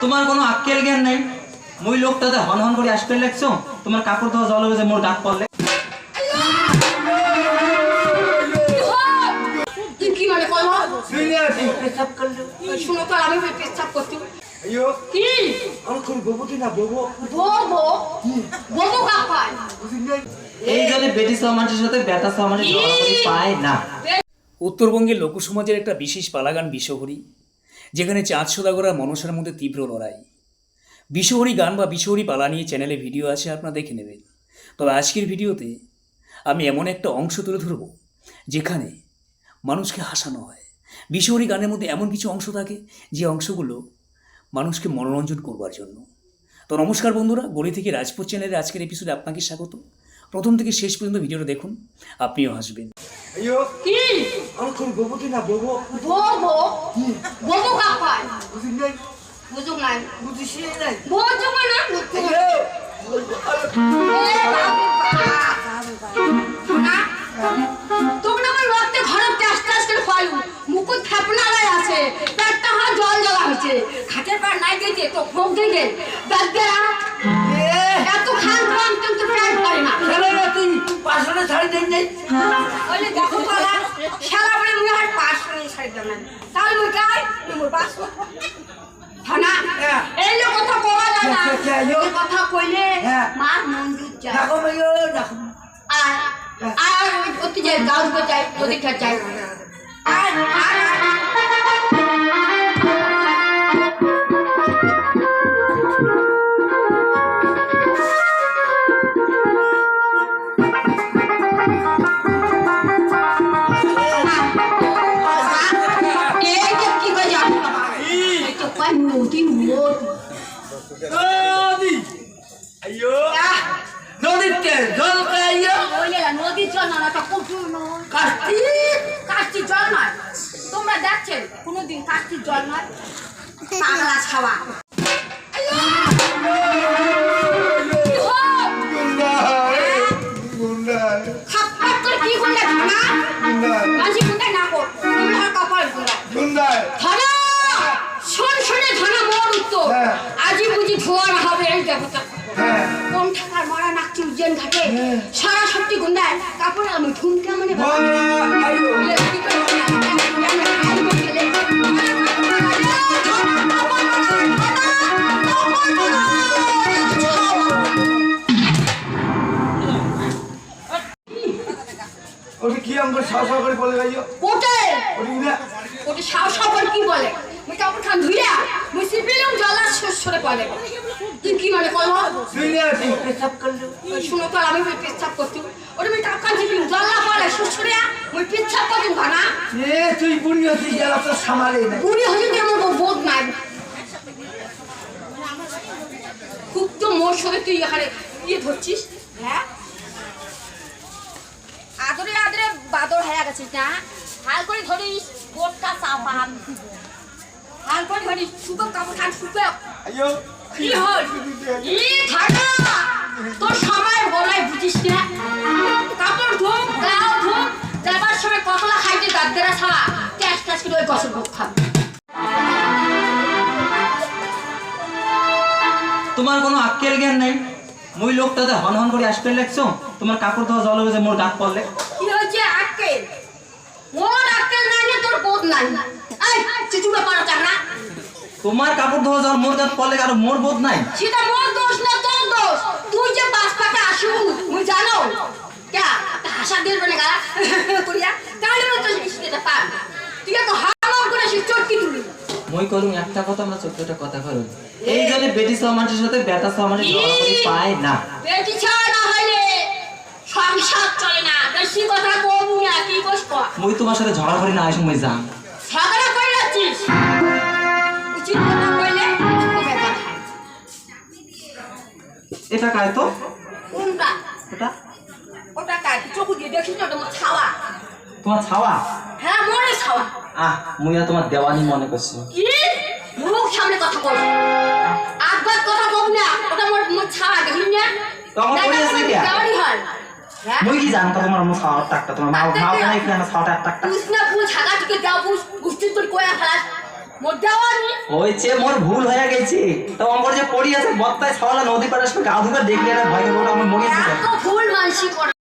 তোমার কোনো আক্কেল জ্ঞান নাই? মুই লোকটাতে হন হন করে আসতে লাগছো? তোমার কাপড় ধোয়া জল হয়েছে মোর গাত পড়লে। মানে শুনে তো আমি করতে কি? আমার না কাপায় এই জন্য বেটি সহ সাথে বেটা পায় না। উত্তরবঙ্গের লোকসমাজের একটা বিশেষ পালাগান বিশ্বহরি যেখানে চাঁদ সোদাগর মনসার মধ্যে তীব্র লড়াই। বিশ্বহরি গান বা বিশ্বহরি পালা নিয়ে চ্যানেলে ভিডিও আছে আপনারা দেখে নেবেন। তবে আজকের ভিডিওতে আমি এমন একটা অংশ তুলে ধরব যেখানে মানুষকে হাসানো হয়। বিশ্বহরি গানের মধ্যে এমন কিছু অংশ থাকে যে অংশগুলো মানুষকে মনোরঞ্জন করবার জন্য। তো নমস্কার বন্ধুরা গড়ি থেকে রাজপুত চ্যানেলের আজকের এপিসোডে আপনাকে স্বাগত। প্রথম থেকে শেষ পর্যন্ত ভিডিওটা দেখুন আপনিও হাসবেন। কি? বুঝুক নাই বুঝিস নাই। মানে? আইয়ো তোমরা আমার রক্তে ঘরের টাস টাস করে মুকুট থাপনালাই আছে পেটটা হাত জল জ্বলা হয়েছে খাটের পর নাই গেছে তো ফোক দিয়ে দাদা এত খান খান কিন্তু করে না। তুই পাঁচশো শাড়ি দেন নাই দেখো আর পাস দাম না তাহলে মুই গাই মুই পাস থানা। এই যে কথা কওয়া যায় না আইয়ো। এই কথা কইলে। মঞ্জুর যায়। দেখো আর আর ওই অতি যাই গাউন কো যাই ওদিকে যাই আর আর জল কে আইয়ো ওইলে নদী চল না তো কুটুর নয়। কাস্তি কাস্তি জল নয়। তোমরা দেখছেন কোনোদিন কাস্তি জল নয়। পাগলা ছাওয়া। গুন্ডা গুন্ডা খাপ্পাত করে কি গুন্ডা ধনা গুন্ডা মাঝি গুন্ডা না কর তুমি আর কপাল গুন্ডা গুন্ডা ধনা শোন শোনে ধনা মোর উত্তর। হ্যাঁ। আজি বুঝি ধোয়ার হবে এই দেবতা উজ্জৈন ঘাটে হ্যাঁ। সারা সত্যি গুন্ডায় কাপড় আমি ঠুমকা মানে ওটা কি আমাকে সাহস করে বলে গাইও ওটে! ওটা সাহস সবার কি বলে? মুই কাপড় খান ধুইয়া মুই সিপিলাম জলা সরে পড়ে। তুই কি পেশাব করল। শুনো তো আমি ওই করছি। ওটা পড়ে পেচ্ছাপ করছি ভানা এ তুই বুড়ি হচ্ছিস গেল তো সামালে না পুরি আমার বোধ নাই? খুব তো মোর সঙ্গে তুই এখানে ইয়ে ধরছিস। হ্যাঁ? আদরে আদরে বাদর হয়ে গেছিস না? হাল করে ধরিস বোটটা চাপা হাল করে ধরিস শুকো কাপড় খান শুকো। আইয়ো। কি হল ই ঠাডা তোর সময় বলাই বুঝিস না। কাপড় ধোক গাও ধোক যাবার সময় কতলা খাইতে দাঁতরা ছাড়া ট্যাস ট্যাস করে ওই গসর ভোগ খাবে তোমার কোনো আক্কেল জ্ঞান নাই? মুই লোকটাতে হন হন করে আসতে লাগছো? তোমার কাপড় ধোয়া জল হয়েছে মোর গাত পড়লে। কি হয়েছে আক্কেল? মোর আক্কেল নাই না তোর বোধ নাই। এই চিচুড়া পারা না তোমার কাপড় ধোয়া জল মোর গাত পড়লে আর মোর বোধ নাই? সেটা মোর দোষ না তোর দোষ। তুই যে বাস পাটা আসু মুই জানো। ক্যা? হাসা দিয়ে বলে গালা? করিয়া তাহলে তো সেটা পার তুই তো হাম করে সে চটকি তুলি। মুই করুম একটা কথা আমরা চোদ্দটা কথা করুন এই জন্য বেটি সহ মানুষের সাথে বেটা মানুষ ঝগড়া করি পায় না। বেটি ছাড়া না হইলে সংসার চলে না। বেশি কথা কম না কি কর মুই তোমার সাথে ঝগড়া করি না আসুন মই যাম ঝগড়া করে যাচ্ছিস? এটা কায় তো? কোনটা? এটা ওটা কার? চোখ দিয়ে দেখিস না তোমার ছাওয়া। তোমার ছাওয়া? হ্যাঁ মনে ছাওয়া। আহ মুই তোমার দেওয়ানি মনে করছি। কি? মুখ সামনে কথা কম না ওটা মোর মোর ছাওয়া দেখিস না? তখন কই আছে কি? দেওয়ানি হয়। মুই কি জানো তোমার ছাওয়ার টাকটা তোমার মা মা কেন এখানে ছাওয়াটা টাকটা পুষ না পুষ হাগা থেকে দাও গুষ্টি তোর কোয়া দেওয়ানি হয়েছে মোর ভুল হয়ে গেছে। তো আমার যে পড়ি আছে বক্তায় ছাওয়ালা নদী পাড়ার সঙ্গে গা ধুবে দেখলে ভয় বলে আমার মনে ভুল মানসি